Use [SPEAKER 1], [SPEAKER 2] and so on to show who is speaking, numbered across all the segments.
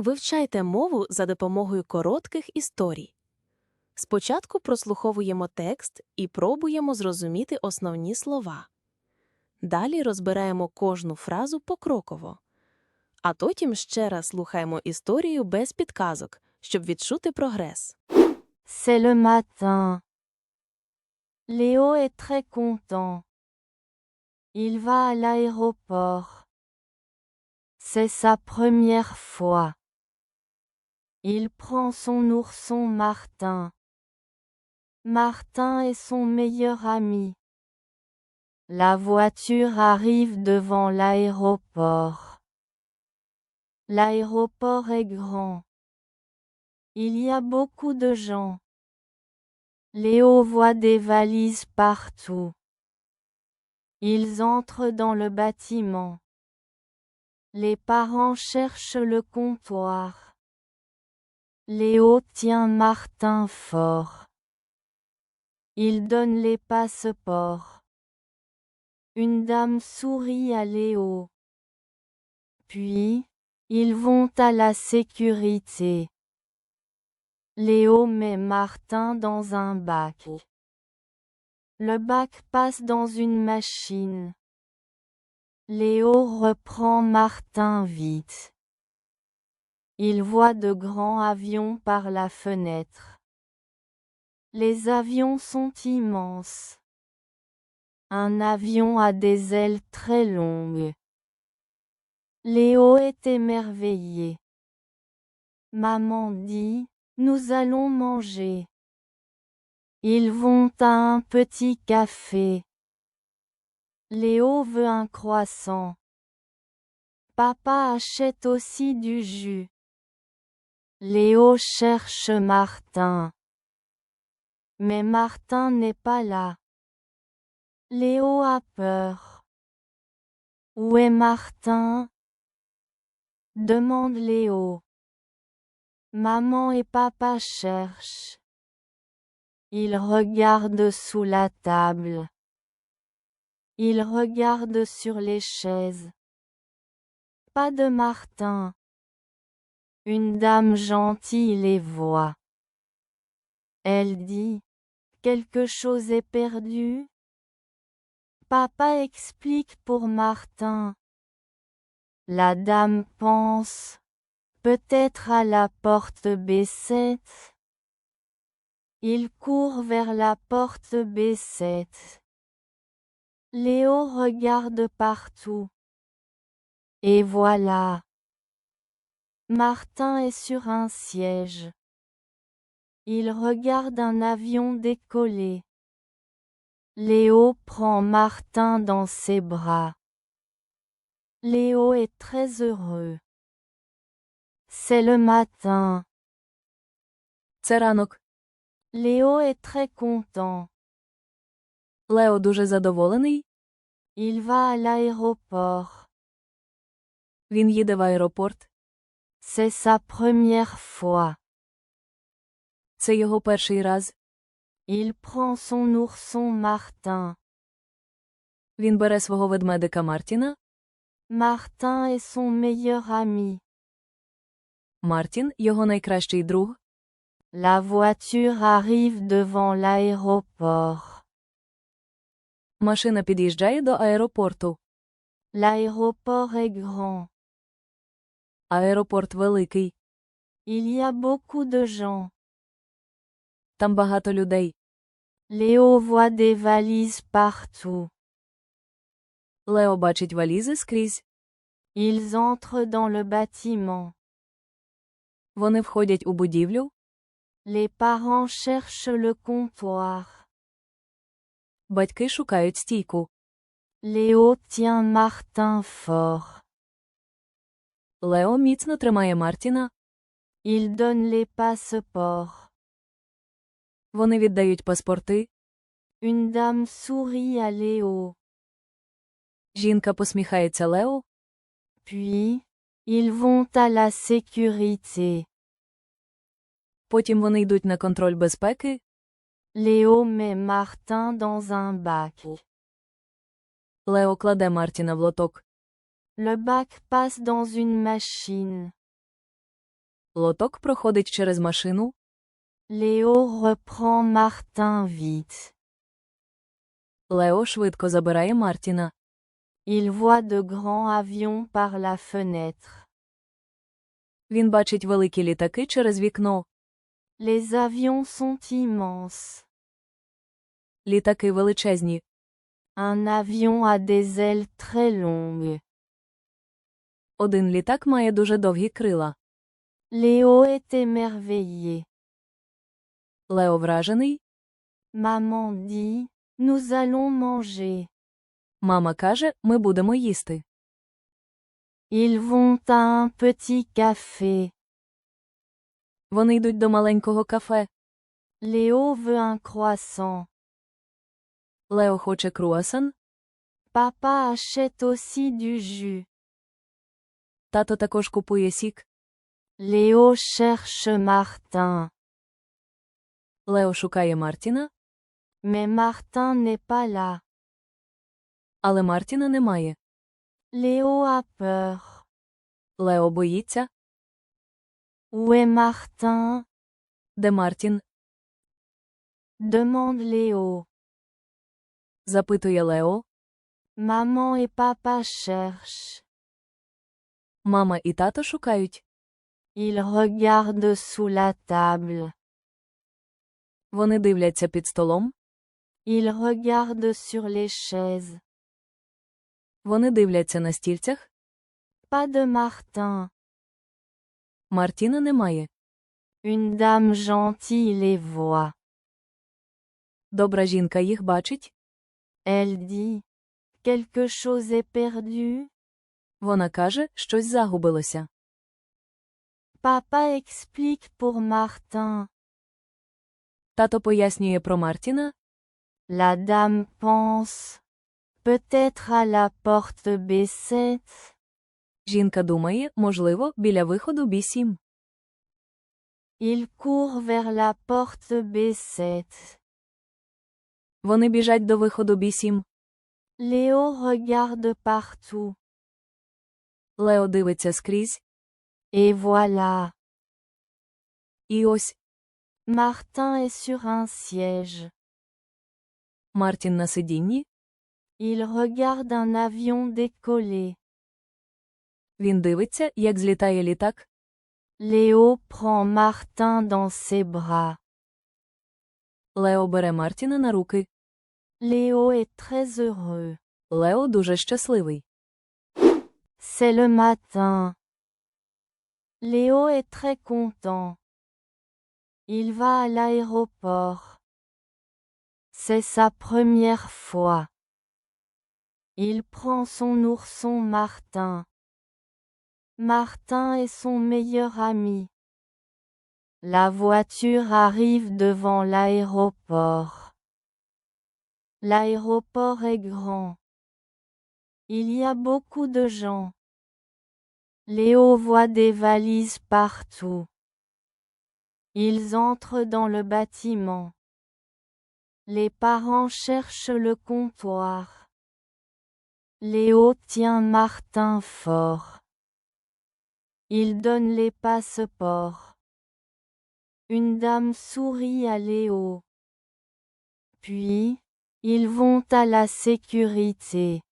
[SPEAKER 1] Вивчайте мову за допомогою коротких історій. Спочатку прослуховуємо текст і пробуємо зрозуміти основні слова. Далі розбираємо кожну фразу покроково. А потім ще раз слухаємо історію без підказок, щоб відчути прогрес.
[SPEAKER 2] C'est le matin. Léo est très content. Il va à l'aéroport. C'est sa première fois. Il prend son ourson Martin. Martin est son meilleur ami. La voiture arrive devant l'aéroport. L'aéroport est grand. Il y a beaucoup de gens. Léo voit des valises partout. Ils entrent dans le bâtiment. Les parents cherchent le comptoir. Léo tient Martin fort. Il donne les passeports. Une dame sourit à Léo. Puis, ils vont à la sécurité. Léo met Martin dans un bac. Le bac passe dans une machine. Léo reprend Martin vite. Il voit de grands avions par la fenêtre. Les avions sont immenses. Un avion a des ailes très longues. Léo est émerveillé. Maman dit, nous allons manger. Ils vont à un petit café. Léo veut un croissant. Papa achète aussi du jus. Léo cherche Martin. Mais Martin n'est pas là. Léo a peur. Où est Martin? Demande Léo. Maman et papa cherchent. Ils regardent sous la table. Ils regardent sur les chaises. Pas de Martin. Une dame gentille les voit. Elle dit, quelque chose est perdu? Papa explique pour Martin. La dame pense, peut-être à la porte B7. Il court vers la porte B7. Léo regarde partout. Et voilà. Martin est sur un siège. Il regarde un avion décoller. Léo prend Martin dans ses bras. Léo est très heureux. C'est le matin.
[SPEAKER 1] Це ранок.
[SPEAKER 2] Léo est très content.
[SPEAKER 1] Лео дуже задоволений.
[SPEAKER 2] Il va à l'aéroport.
[SPEAKER 1] Він їде в аеропорт.
[SPEAKER 2] C'est sa première fois.
[SPEAKER 1] Це його перший раз.
[SPEAKER 2] Il prend son ourson Martin.
[SPEAKER 1] Він бере свого ведмедика Мартіна.
[SPEAKER 2] Martin est son meilleur ami.
[SPEAKER 1] Мартін його найкращий друг.
[SPEAKER 2] La voiture arrive devant l'aéroport.
[SPEAKER 1] Машина під'їжджає до аеропорту.
[SPEAKER 2] L'aéroport est grand.
[SPEAKER 1] Аеропорт великий.
[SPEAKER 2] Il y a beaucoup de gens.
[SPEAKER 1] Там багато людей.
[SPEAKER 2] Léo voit des valises partout.
[SPEAKER 1] Лео бачить валізи скрізь.
[SPEAKER 2] Ils entrent dans le bâtiment.
[SPEAKER 1] Вони входять у будівлю.
[SPEAKER 2] Les parents cherchent le comptoir.
[SPEAKER 1] Батьки шукають стійку.
[SPEAKER 2] Léo tient Martin fort.
[SPEAKER 1] Лео міцно тримає Мартіна.
[SPEAKER 2] Il donne les passeports.
[SPEAKER 1] Вони віддають паспорти.
[SPEAKER 2] Une dame sourit à Léo.
[SPEAKER 1] Жінка посміхається Лео.
[SPEAKER 2] Puis, ils vont à la sécurité.
[SPEAKER 1] Потім вони йдуть на контроль безпеки.
[SPEAKER 2] Léo met Martin dans un bac.
[SPEAKER 1] Лео кладе Мартіна в лоток.
[SPEAKER 2] Le bac passe dans une machine.
[SPEAKER 1] Лоток проходить через машину.
[SPEAKER 2] Léo reprend Martin vite.
[SPEAKER 1] Лео швидко забирає Мартіна.
[SPEAKER 2] Il voit de grands avions par la fenêtre.
[SPEAKER 1] Він бачить великі літаки через вікно.
[SPEAKER 2] Les avions sont immenses.
[SPEAKER 1] Літаки величезні.
[SPEAKER 2] Un avion a des ailes très longues.
[SPEAKER 1] Один літак має дуже довгі крила.
[SPEAKER 2] Léo est émerveillé.
[SPEAKER 1] Лео вражений.
[SPEAKER 2] Maman dit, nous allons manger.
[SPEAKER 1] Мама каже, ми будемо їсти.
[SPEAKER 2] Ils vont à un petit café.
[SPEAKER 1] Вони йдуть до маленького кафе.
[SPEAKER 2] Léo veut un croissant.
[SPEAKER 1] Лео хоче круасан.
[SPEAKER 2] Papa achète aussi du jus.
[SPEAKER 1] Тато також купує сік.
[SPEAKER 2] Léo cherche Martin.
[SPEAKER 1] Лео шукає Мартіна,
[SPEAKER 2] Mais Martin n'est pas là.
[SPEAKER 1] але Мартіна немає.
[SPEAKER 2] Léo a peur.
[SPEAKER 1] Лео боїться.
[SPEAKER 2] Où est Martin
[SPEAKER 1] Де Мартін?
[SPEAKER 2] demande Léo.
[SPEAKER 1] Запитує Лео.
[SPEAKER 2] Maman et papa cherchent.
[SPEAKER 1] Мама і тато шукають.
[SPEAKER 2] Ils regardent sous la table.
[SPEAKER 1] Вони дивляться під столом.
[SPEAKER 2] Ils regardent sur les chaises.
[SPEAKER 1] Вони дивляться на стільцях.
[SPEAKER 2] Pas de Martin.
[SPEAKER 1] Мартіна немає.
[SPEAKER 2] Une dame gentille les voit.
[SPEAKER 1] Добра жінка їх бачить.
[SPEAKER 2] Elle dit. Quelque chose est perdu?
[SPEAKER 1] Вона каже, щось загубилося.
[SPEAKER 2] Papa explique pour Martin.
[SPEAKER 1] Тато пояснює про Мартіна.
[SPEAKER 2] La dame pense. Peut-être à la porte B7.
[SPEAKER 1] Жінка думає, можливо, біля виходу Бі-7.
[SPEAKER 2] Il court vers la porte B7.
[SPEAKER 1] Вони біжать до виходу Бі-7.
[SPEAKER 2] Léo regarde partout.
[SPEAKER 1] Лео дивиться скрізь.
[SPEAKER 2] Et voilà.
[SPEAKER 1] І ось
[SPEAKER 2] Martin est sur un siège.
[SPEAKER 1] Мартін на сидінні.
[SPEAKER 2] Il regarde un avion décoller.
[SPEAKER 1] Він дивиться, як злітає літак.
[SPEAKER 2] Léo prend Martin dans ses bras.
[SPEAKER 1] Лео бере Мартіна на руки.
[SPEAKER 2] Léo est très heureux.
[SPEAKER 1] Лео дуже щасливий.
[SPEAKER 2] C'est le matin. Léo est très content. Il va à l'aéroport. C'est sa première fois. Il prend son ourson Martin. Martin est son meilleur ami. La voiture arrive devant l'aéroport. L'aéroport est grand. Il y a beaucoup de gens. Léo voit des valises partout. Ils entrent dans le bâtiment. Les parents cherchent le comptoir. Léo tient Martin fort. Il donne les passeports. Une dame sourit à Léo. Puis, ils vont à la sécurité.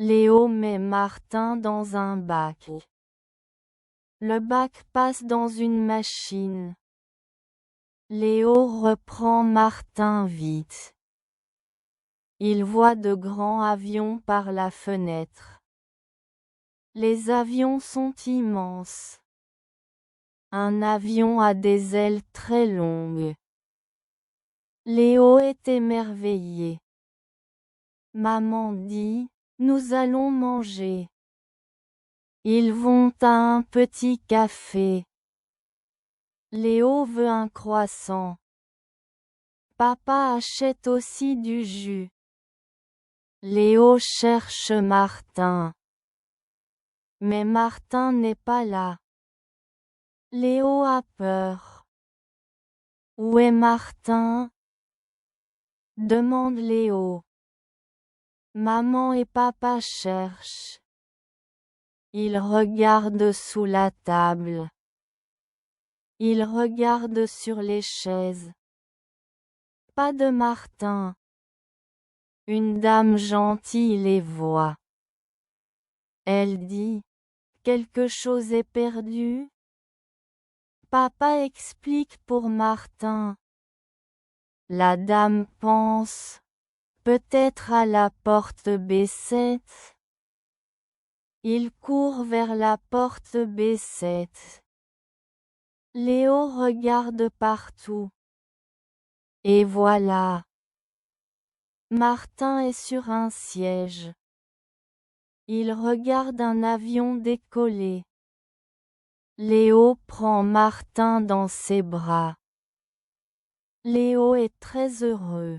[SPEAKER 2] Léo met Martin dans un bac. Le bac passe dans une machine. Léo reprend Martin vite. Il voit de grands avions par la fenêtre. Les avions sont immenses. Un avion a des ailes très longues. Léo est émerveillé. Maman dit, nous allons manger. Ils vont à un petit café. Léo veut un croissant. Papa achète aussi du jus. Léo cherche Martin. Mais Martin n'est pas là. Léo a peur. Où est Martin? Demande Léo. Maman et papa cherchent. Ils regardent sous la table. Il regarde sur les chaises. Pas de Martin. Une dame gentille les voit. Elle dit, quelque chose est perdu? Papa explique pour Martin. La dame pense, peut-être à la porte B7. Il court vers la porte B7. Léo regarde partout. Et voilà. Martin est sur un siège. Il regarde un avion décoller. Léo prend Martin dans ses bras. Léo est très heureux.